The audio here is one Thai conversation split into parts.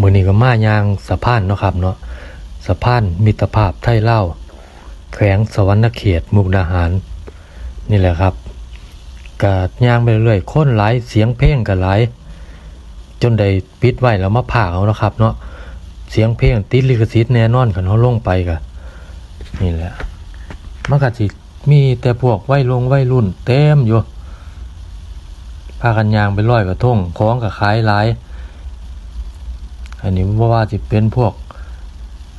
มือนี้ก็มายางสะพานเนาะครับเนาะสะพานมิตรภาพไทยเล่าแขวงสวรรณเขตมุกดาหาร นี่แหละครับกะย่างไปเรื่อยๆค้นหลายเสียงเพลงก็หลายจนได้ปิดไว้แล้วมาพากเอาเนาะครับ เนาะเสียงเพลงติดลิขสิทธิ์แน่นอนคันเฮาลงไปก็นี่แหละมันก็สิมีแต่พวกวัยลงวัยรุ่น เต็มอยู่พากันยางไปร้อยกระทงของก็ขายหลาย อันนี้ว่าว่าสิเป็นพวก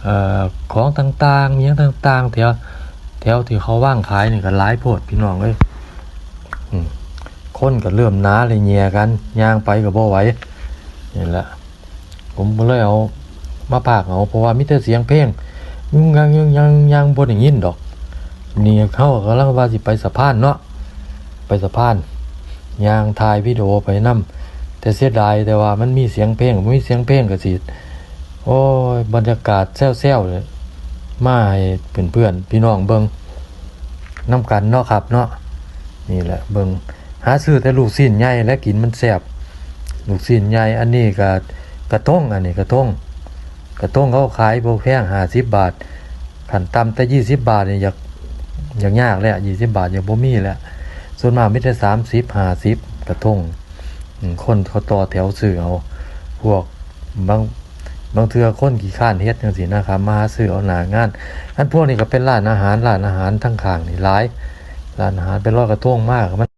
ออของต่างๆเมียงต่างๆแถวแถวที่เขาว่างขายนี่ก็หลายโพดพี่น้องเอ้ยคนก็เริ่มหนาเลยแย่กันย่างไปก็บ่ไหวนี่แหละผมเลยเอามาพากเอาเพราะว่ามีแต่เสียงเพลงยังยังยังยังยังบ่ได้ยินดอกนี่เขากำลังว่าสิไปสะพานเนาะไปสะพานย่างถ่ายวิดีโอไปนํ แต่เสียดายแต่ว่ามันมีเสียงเพลงบ่มีเสียงเพลงก็สิโอ้ยบรรยากาศแซ่วๆเลยมาให้เพื่อนๆพี่น้องเบิงนํกันเนาะครับเนาะนี่แหละเบิงหาซื้อแต่ลูกชิ้นใหญ่และกินมันแซ่บลูกชิ้นใหญ่อันนี้ก็กระทงอันนี้กระทงกระทงเขาขายโบ่แพง50บบาทขันต่ำแต่20บบาทเนี่อยากอยากยากแล้ว20บาทอยังบ่มีแล้วส่วนมากมีแต่30 50กระทง คนเขาต่อแถวซื้อเอาพวกบางบางเทือคนกี่ข้านเฮ็ดจังซี่นะครับมาซื้อเอาหนางานอันพวกนี้ก็เป็นร้านอาหารร้านอาหารทั้งข้างนี่หลายร้านอาหารเป็นร้อยกระทงมากมัน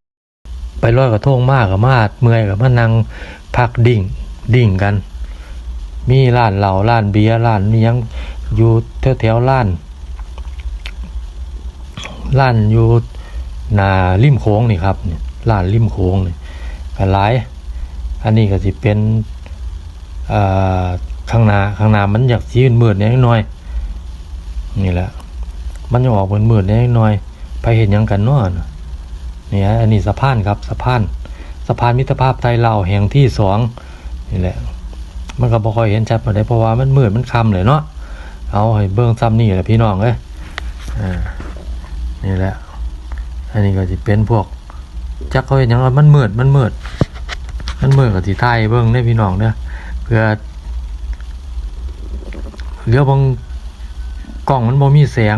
ไปรอยกระทงมากก็มาดเมื่อยก็มานั่งพักดิ่งดิ่งกัน มีร้านเหล้าร้านเบียร์ร้านมีหยังอยู่แถวแถวร้านร้านอยู่หนาริมโค้งนี่ครับนี่ร้านริมโค้งนี่ก็หลาย อันนี้ก็สิเป็นข้างหน้าข้างหน้ามันอยากสีมืดๆนิดหน่อยนี่แหละ มันจะออกมืดๆนิดหน่อยไปเห็นยังกันเนาะน่ะนี่ฮะอันนี้สะพานครับสะพานสะพานมิตรภาพไทยลาวแห่งที่สองนี่แหละ มันก็บ่ค่อยเห็นชัดปานใดเพราะว่ามันมืดมันค่ำเลยเนาะเอาให้เบิ่งซ้ำนี่แหละพี่น้องเอ้ยอ่านี่แหละ อันนี้ก็สิเป็นพวกจักเขาเห็นยังมันมืดมันมืด นั่นเมื่อกับสีไทยเบิ่งได้พี่น้องเด้อเพื่อเรือบางกล่องมันบ่มีแสง